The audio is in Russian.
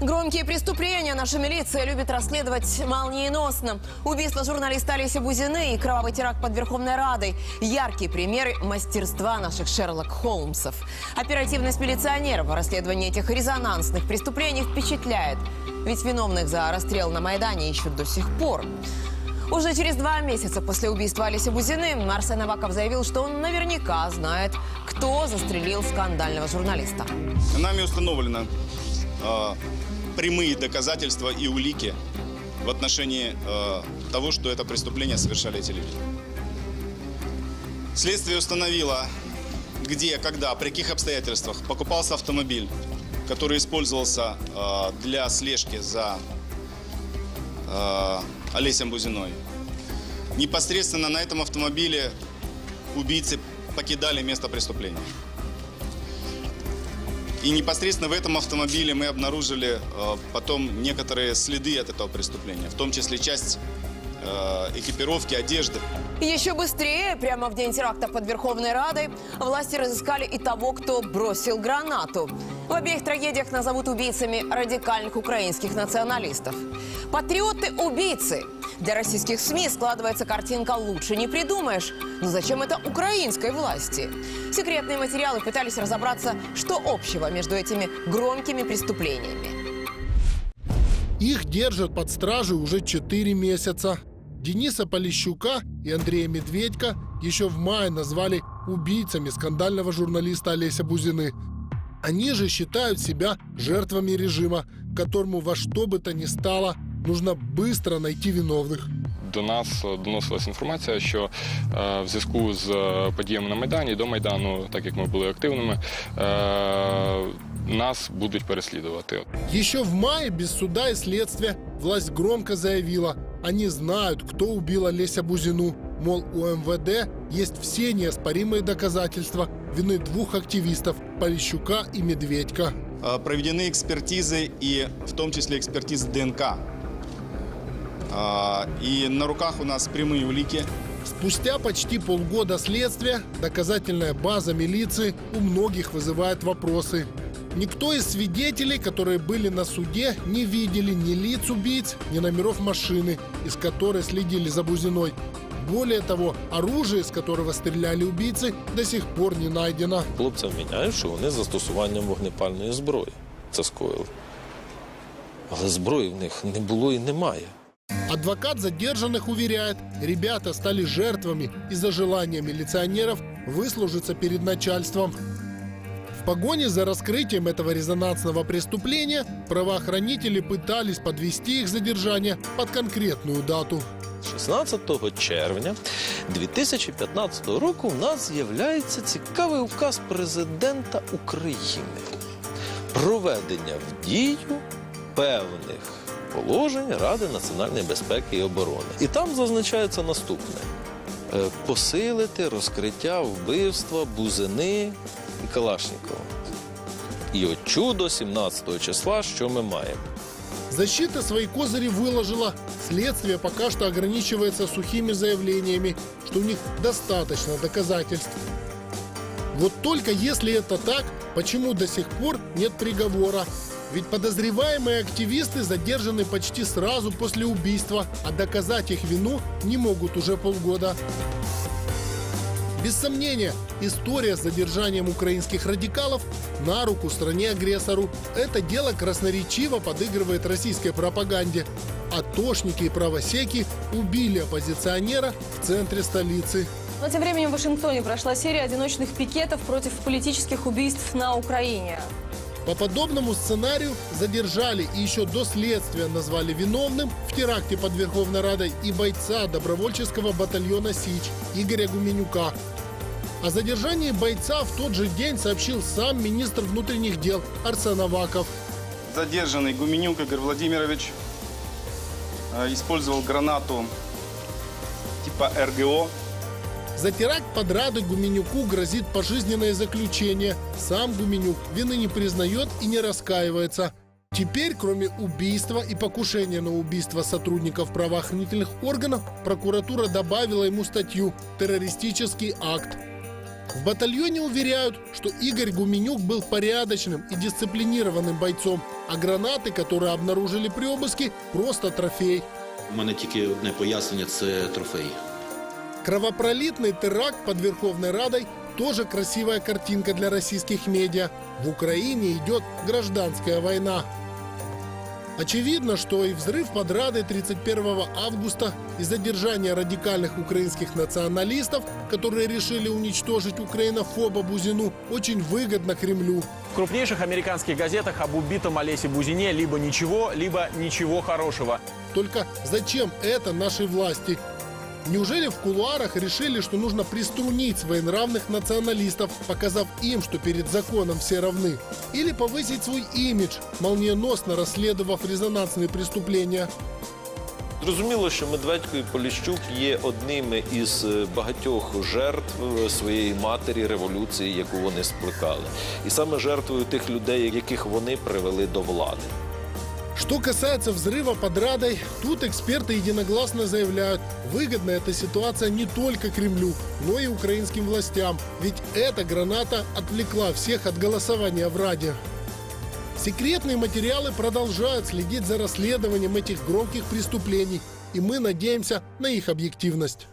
Громкие преступления наша милиция любит расследовать молниеносно. Убийство журналиста Олеся Бузины и кровавый теракт под Верховной Радой – яркие примеры мастерства наших Шерлок Холмсов. Оперативность милиционеров в расследовании этих резонансных преступлений впечатляет. Ведь виновных за расстрел на Майдане ищут до сих пор. Уже через два месяца после убийства Олеся Бузины Арсен Аваков заявил, что он наверняка знает, кто застрелил скандального журналиста. Нами установлено э, прямые доказательства и улики в отношении э, того, что это преступление совершали эти люди. Следствие установило, где, когда, при каких обстоятельствах покупался автомобиль, который использовался э, для слежки за э, Олесем Бузиной. Непосредственно на этом автомобиле убийцы покидали место преступления. И непосредственно в этом автомобиле мы обнаружили э, потом некоторые следы от этого преступления, в том числе часть э, экипировки, одежды. Еще быстрее, прямо в день теракта под Верховной Радой, власти разыскали и того, кто бросил гранату. В обеих трагедиях назовут убийцами радикальных украинских националистов. Патриоты-убийцы. Для российских СМИ складывается картинка «лучше не придумаешь». Но зачем это украинской власти? Секретные материалы пытались разобраться, что общего между этими громкими преступлениями. Их держат под стражей уже 4 месяца. Дениса Полищука и Андрея Медведько еще в мае назвали убийцами скандального журналиста Олеся Бузины. Они же считают себя жертвами режима, которому во что бы то ни стало нужно быстро найти виновных. До нас доносилася інформація, що е, в зв'язку з е, подіями на Майдані до Майдану, так як ми були активними, е, нас будуть переслідувати. Еще в мае без суда и следствия власть громко заявила, они знают, кто убил Олеся Бузину. Мол, у МВД есть все неоспоримые доказательства вины двух активистов – Полищука и Медведько. Э, Проведены экспертизы и в том числе экспертизы ДНК. Э, И на руках у нас прямые улики. Спустя почти полгода следствия доказательная база милиции у многих вызывает вопросы. Никто из свидетелей, которые были на суде, не видели ни лиц убийц, ни номеров машины, из которой следили за Бузиной. Более того, оружие, из которого стреляли убийцы, до сих пор не найдено. Хлопцям міняють, що вони з застосуванням вогнепальної зброї це скоїли. Але зброї в них не було і немає. Адвокат задержанных уверяет, ребята стали жертвами из-за желания милиционеров выслужиться перед начальством. В погоне за раскрытием этого резонансного преступления правоохранители пытались подвести их задержание под конкретную дату. 16 червня 2015 року в нас з'являється цікавий указ президента України проведення в дію певних положень Ради національної безпеки і оборони. І там зазначається наступне: Е, посилити розкриття вбивства Бузини і Калашнікова. І от чудо 17 числа, що ми маємо? Защита свои козыри выложила. Следствие пока что ограничивается сухими заявлениями, что у них достаточно доказательств. Вот только если это так, почему до сих пор нет приговора? Ведь подозреваемые активисты задержаны почти сразу после убийства, а доказать их вину не могут уже полгода. Без сомнения, история с задержанием украинских радикалов на руку стране-агрессору. Это дело красноречиво подыгрывает российской пропаганде. Атошники и правосеки убили оппозиционера в центре столицы. Но тем временем в Вашингтоне прошла серия одиночных пикетов против политических убийств на Украине. По подобному сценарию задержали и еще до следствия назвали виновным в теракте под Верховной Радой и бойца добровольческого батальона «Сич» Игоря Гуменюка. О задержании бойца в тот же день сообщил сам министр внутренних дел Арсен Аваков. Задержанный Гуменюк Игорь Владимирович э, использовал гранату типа РГО. За теракт под Радой Гуменюку грозит пожизненное заключение. Сам Гуменюк вины не признает и не раскаивается. Теперь, кроме убийства и покушения на убийство сотрудников правоохранительных органов, прокуратура добавила ему статью «Террористический акт». В батальоне уверяют, что Игорь Гуменюк был порядочным и дисциплинированным бойцом, а гранаты, которые обнаружили при обыске, просто трофей. У мене тільки одне пояснення це трофей. Кровопролитный теракт под Верховной Радой тоже красивая картинка для российских медиа. В Украине идет гражданская война. Очевидно, что и взрыв под Радой 31 августа и задержание радикальных украинских националистов, которые решили уничтожить украинофоба Бузину, очень выгодно Кремлю. В крупнейших американских газетах об убитом Олесе Бузине либо ничего, либо ничего хорошего. Только зачем это нашей власти? Неужели в кулуарах решили, что нужно приструнить своенравных националистов, показав им, что перед законом все равны? Или повысить свой имидж, молниеносно расследовав резонансные преступления? Зрозуміло, що Медведько і Поліщук є одними із е, багатьох жертв е, своєї матері революції, яку вони спликали, і саме жертвою тих людей, яких вони привели до влади. Что касается взрыва под Радой, тут эксперты единогласно заявляют, выгодна эта ситуация не только Кремлю, но и украинским властям. Ведь эта граната отвлекла всех от голосования в Раде. Секретные материалы продолжают следить за расследованием этих громких преступлений, и мы надеемся на их объективность.